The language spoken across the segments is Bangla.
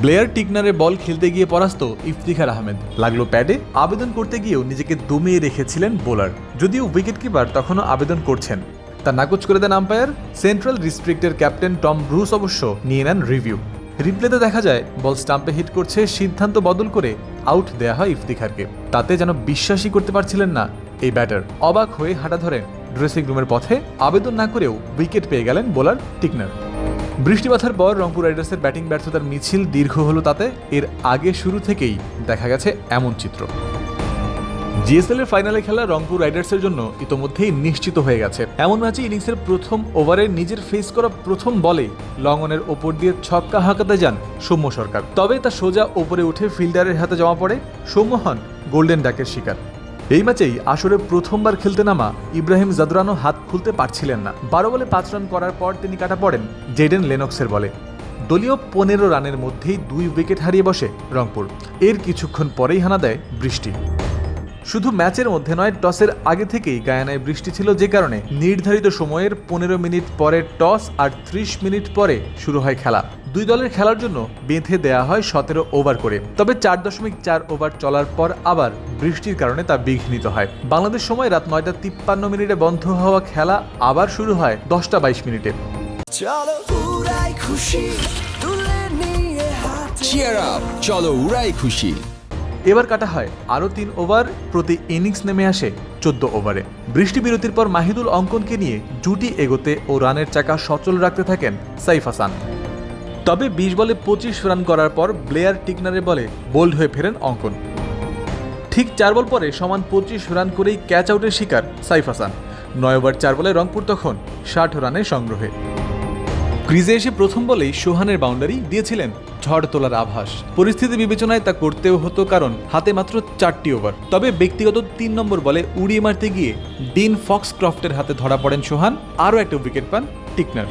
ব্লেয়ার টিকনারে বল খেলতে গিয়ে পরাস্ত ইফতিখার আহমেদ। লাগল প্যাডে, আবেদন করতে গিয়েও নিজেকে দমিয়ে রেখেছিলেন বোলার। যদিও উইকেট কিপার তখনও আবেদন করছেন। তা নাকচ করে দেন আম্পায়ার সেন্ট্রাল ডিস্ট্রিক্টের ক্যাপ্টেন টম ব্রুস অবশ্য নিয়ে নেন রিভিউ রিপ্লেতে দেখা যায়, বল স্টাম্পে হিট করছে সিদ্ধান্ত বদল করে আউট দেয়া হয় ইফতিখারকে। তাতে যেন বিশ্বাসই করতে পারছিলেন না এই ব্যাটার অবাক হয়ে হাঁটা ধরেন। ড্রেসিং রুমের পথে আবেদন না করেও উইকেট পেয়ে গেলেন বোলার টিকনার। বৃষ্টিপাতের পর রংপুর রাইডার্সের ব্যাটিং ব্যর্থতার মিছিল দীর্ঘ হলো তাতে। এর আগে শুরু থেকেই দেখা গেছে এমন চিত্র। জিএসএল এর ফাইনালে খেলা রংপুর রাইডার্সের জন্য ইতোমধ্যেই নিশ্চিত হয়ে গেছে। এমন ম্যাচে ইনিংসের প্রথম ওভারে নিজের ফেস করা প্রথম বলে লঙ্গনের ওপর দিয়ে ছক্কা হাঁকাতে যান সৌম্য সরকার। তবে তা সোজা ওপরে উঠে ফিল্ডারের হাতে জমা পড়ে সৌম্য হন গোল্ডেন ডাকের শিকার। এই ম্যাচেই আসরে প্রথমবার খেলতে নামা ইব্রাহিম জাদুরানো হাত খুলতে পারছিলেন না। বারো বলে পাঁচ রান করার পর তিনি কাটা পড়েন জেডেন লেনক্সের বলে। দলীয় পনেরো রানের মধ্যেই দুই উইকেট হারিয়ে বসে রংপুর। এর কিছুক্ষণ পরেই হানা দেয় বৃষ্টি। শুধু ম্যাচের মধ্যে নয় টসের আগে থেকেই গায়ানায় বৃষ্টি ছিল যে কারণে। নির্ধারিত সময়ের পনেরো মিনিট পরে টস আর ত্রিশ মিনিট পরে শুরু হয় খেলা। দুই দলের খেলার জন্য বেঁধে দেয়া হয় সতেরো ওভার করে। তবে চার দশমিক চার ওভার চলার পর আবার বৃষ্টির কারণে তা বিঘ্নিত হয়। বাংলাদেশ সময় রাত নয়টা তিপ্পান্ন মিনিটে বন্ধ হওয়া খেলা আবার শুরু হয় দশটা বাইশ মিনিটে। চলো উড়াই খুশি তুলে নিয়ে হাতে চিয়ার আপ চলো উড়াই খুশি। এবার কাটা হয় আরও তিন ওভার প্রতি ইনিংস নেমে আসে চোদ্দ ওভারে। বৃষ্টি বিরতির পর মাহিদুল অঙ্কনকে নিয়ে জুটি এগোতে ও রানের চাকা সচল রাখতে থাকেন সাইফ হাসান। তবে বিশ বলে পঁচিশ রান করার পর ব্লেয়ার টিকনারের বলে বোল্ড হয়ে ফেরেন অঙ্কন। ঠিক চার বল পরে সমান পঁচিশ রান করেই ক্যাচ আউটের শিকার সাইফ হাসান। নয় ওভার চার বলে রংপুর তখন ষাট রানের সংগ্রহে। ক্রিজে এসে প্রথম বলেই সোহানের বাউন্ডারি দিয়েছিলেন ঝড় তোলার আভাস। পরিস্থিতি বিবেচনায় তা করতেও হতো কারণ হাতে মাত্র চারটি ওভার। তবে ব্যক্তিগত তিন নম্বর বলে উড়িয়ে মারতে গিয়ে ডিন ফক্স ক্রফটের হাতে ধরা পড়েন সোহান, আরও একটা উইকেট পান টিকনার।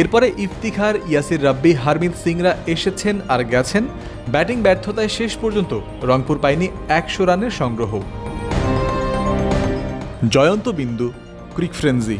এরপরে ইফতিখার ইয়াসির রাব্বি, হারমিদ সিংরা এসেছেন আর গেছেন। ব্যাটিং ব্যর্থতায় শেষ পর্যন্ত রংপুর পায়নি একশো রানের সংগ্রহ। জয়ন্ত বিন্দু, ক্রিক ফ্রেন্সি।